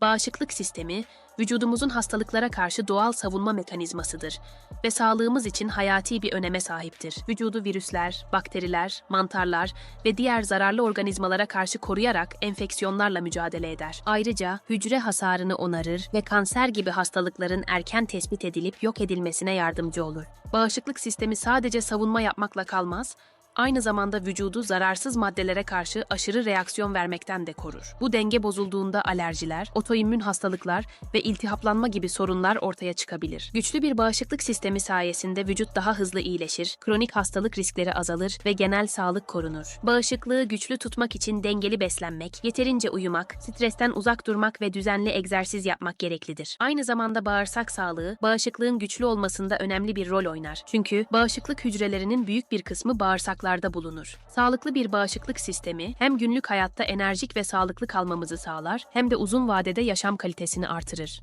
Bağışıklık sistemi, vücudumuzun hastalıklara karşı doğal savunma mekanizmasıdır ve sağlığımız için hayati bir öneme sahiptir. Vücudu virüsler, bakteriler, mantarlar ve diğer zararlı organizmalara karşı koruyarak enfeksiyonlarla mücadele eder. Ayrıca hücre hasarını onarır ve kanser gibi hastalıkların erken tespit edilip yok edilmesine yardımcı olur. Bağışıklık sistemi sadece savunma yapmakla kalmaz, aynı zamanda vücudu zararsız maddelere karşı aşırı reaksiyon vermekten de korur. Bu denge bozulduğunda alerjiler, otoimmün hastalıklar ve iltihaplanma gibi sorunlar ortaya çıkabilir. Güçlü bir bağışıklık sistemi sayesinde vücut daha hızlı iyileşir, kronik hastalık riskleri azalır ve genel sağlık korunur. Bağışıklığı güçlü tutmak için dengeli beslenmek, yeterince uyumak, stresten uzak durmak ve düzenli egzersiz yapmak gereklidir. Aynı zamanda bağırsak sağlığı, bağışıklığın güçlü olmasında önemli bir rol oynar. Çünkü bağışıklık hücrelerinin büyük bir kısmı bağırsaklarda bulunur. Sağlıklı bir bağışıklık sistemi hem günlük hayatta enerjik ve sağlıklı kalmamızı sağlar hem de uzun vadede yaşam kalitesini artırır.